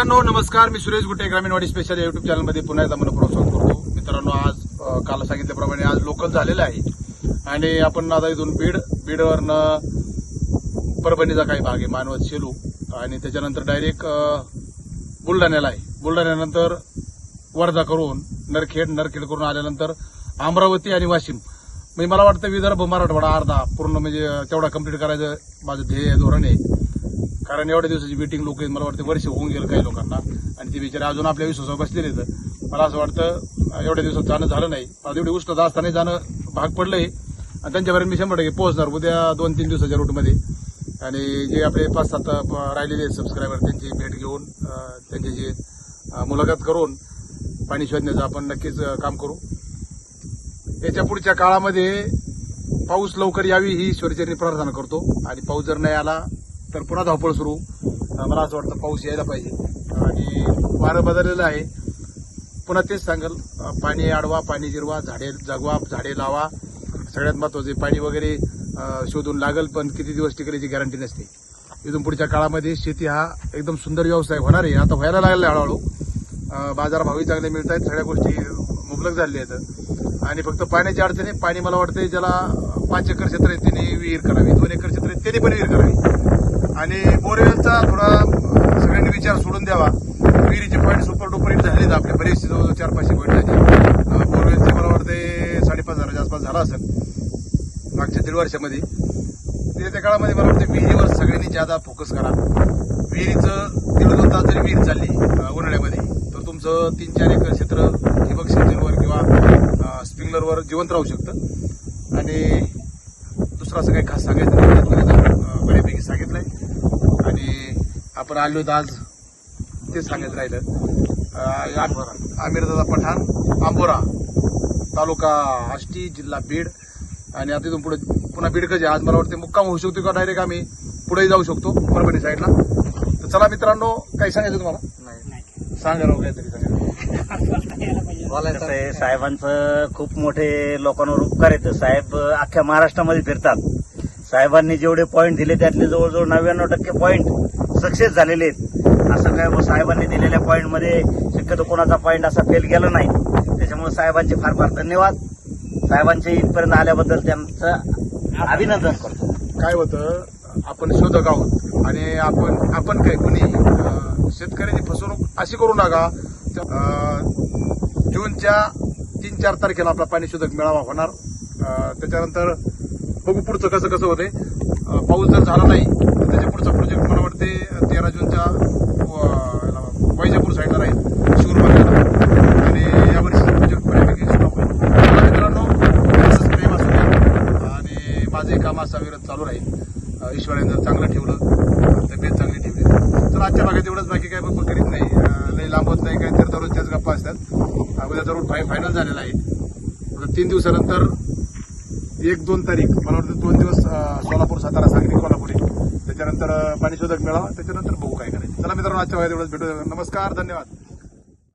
मित्रांनो नमस्कार. मी सुरेश गुटे ग्रामीणवाडी स्पेशल या युट्यूब चॅनलमध्ये पुन्हा एकदा मनपूर्वक स्वागत करतो. मित्रांनो आज काल सांगितल्याप्रमाणे आज लोकल झालेलं आहे. आणि आपण आता इथून बीड बीडवरनं परभणीचा काही भाग आहे मानवत शेलू आणि त्याच्यानंतर डायरेक्ट बुलढाण्याला आहे. बुलढाण्यानंतर वर्धा करून नरखेड नरखेड करून आल्यानंतर अमरावती आणि वाशिम. म्हणजे मला वाटतं विदर्भ मराठवाडा अर्धा पूर्ण म्हणजे तेवढा कंप्लीट करायचं माझं ध्येय धोरण आहे. कारण एवढ्या दिवसाची मीटिंग लोक मला वाटतं वर्ष होऊन गेलं काही लोकांना. आणि ते बिचारे अजून आपल्या विश्वासावर बसलेले तर मला असं वाटतं एवढ्या दिवसात जाणं झालं नाही. आता एवढी उष्णता असताना जाणं भाग पडलंय. आणि त्यांच्यापर्यंत मी शंभर टक्के पोहोचणार उद्या दोन तीन दिवसाच्या रूटमध्ये आणि जे आपले पाच सात राहिलेले सबस्क्रायबर त्यांची भेट घेऊन त्यांची जे मुलाखत करून पाणी शोधण्याचं आपण नक्कीच काम करू. याच्या पुढच्या काळामध्ये पाऊस लवकर यावी ही ईश्वरचरणी प्रार्थना करतो. आणि पाऊस जर नाही आला तर पुन्हा धावपळ सुरू. मला असं वाटतं पाऊस यायला पाहिजे. आणि वारं बदललेलं आहे. पुन्हा तेच सांगाल पाणी अडवा पाणी जिरवा झाडे जगवा झाडे लावा. सगळ्यात महत्त्वाचे पाणी वगैरे शोधून लागल पण किती दिवस टिकेल याची गॅरंटी नसते. इथून पुढच्या काळामध्ये शेती हा एकदम सुंदर व्यवसाय होणार आहे. आता व्हायला लागला हळूहळू. बाजारभावही चांगले मिळत आहेत. सगळ्या गोष्टी मुबलक झालेल्या आहेत. आणि फक्त पाण्याची अडचण आहे पाणी मला वाटतं ज्याला पाच एकर क्षेत्र आहे त्याने विहीर करावी. दोन एकर क्षेत्र आहे त्याने पण विहीर करावी. आणि बोरवेलचा थोडा सगळ्यांनी विचार सोडून द्यावा. विहिरीचे पॉईंट सुपर डुपर हिट झालेत आपले बरेचसे जवळजवळ चार पाचशे पॉईंट झाले बोरवेलचे मला वाटते साडेपाच हजाराच्या आसपास झाला असेल मागच्या दीड वर्षामध्ये. येत्या काळामध्ये मला वाटतं विहिरीवर सगळ्यांनी ज्यादा फोकस करा. विहिरीचं दीड दोन तास जरी विहीर चालली उन्हाळ्यामध्ये तर तुमचं तीन चार एकर क्षेत्र ठिबक सिंचनवर किंवा स्प्रिंगलरवर जिवंत राहू शकतं. आणि दुसरं असं काही खास सांगायचं नाही बऱ्यापैकी सांगितलं आहे आणि आपण आलो आज. तेच सांगायचं राहिलं. आमिरदादा पठाण आंबोरा तालुका आष्टी जिल्हा बीड. आणि आता इथून पुढे पुन्हा बीड कधी आज मला वाटते मुक्काम होऊ शकतो का डायरेक्ट आम्ही पुढे जाऊ शकतो परभणी साईडला तर चला मित्रांनो काही सांगायचं तुम्हाला? सांगा राव काहीतरी सांगा. साहेबांचं खूप मोठे लोकांवर उपकार येतं साहेब अख्ख्या महाराष्ट्रामध्ये फिरतात. साहेबांनी जेवढे पॉईंट दिले त्यातले जवळजवळ नव्याण्णव टक्के पॉईंट सक्सेस झालेले आहेत. असं काय साहेबांनी दिलेल्या पॉईंटमध्ये शक्यतो कोणाचा पॉईंट असा फेल गेला नाही. त्याच्यामुळे साहेबांचे फार फार धन्यवाद. साहेबांचे इथपर्यंत आल्याबद्दल त्यांचं अभिनंदन करतो. काय होतं आपण शोधक आहोत आणि आपण आपण काय कुणी शेतकऱ्यांनी शेतकऱ्याची फसवणूक अशी करू नका. जूनच्या तीन चार तारखेला आपला पाणी शोधक मेळावा होणार. त्याच्यानंतर बघू पुढचं कसं कसं होते पाऊस जर झाला नाही तर त्याच्या पुढचा प्रोजेक्ट मला वाटते तेरा जूनच्या वैजापूर साईडला राहील शिवरबागेला आणि यावर्षीचा प्रोजेक्ट बऱ्यापैकी स्टॉप होईल. मित्रांनो असंच प्रेम असू द्या आणि माझे काम असा विरोध चालू राहील. ईश्वराने जर चांगलं ठेवलं तब्येत चांगली ठेवली. तर आजच्या भागात एवढंच बाकी काय बघ करीत नाही. अं, लई लांबत नाही काय तर दररोजच्याच गप्पा असतात. अं, जरूर फाय फायनल झालेला आहे. तीन दिवसानंतर एक दोन तारीख. मला वाटतं दोन दिवस सोलापूर सातारा सांगली कोल्हापुरी. त्याच्यानंतर पाणीशोधक मिळावा. त्याच्यानंतर बघू काय करायचं. चला मित्रांनो आजच्या वेळेस एवढंच. भेटू नमस्कार धन्यवाद.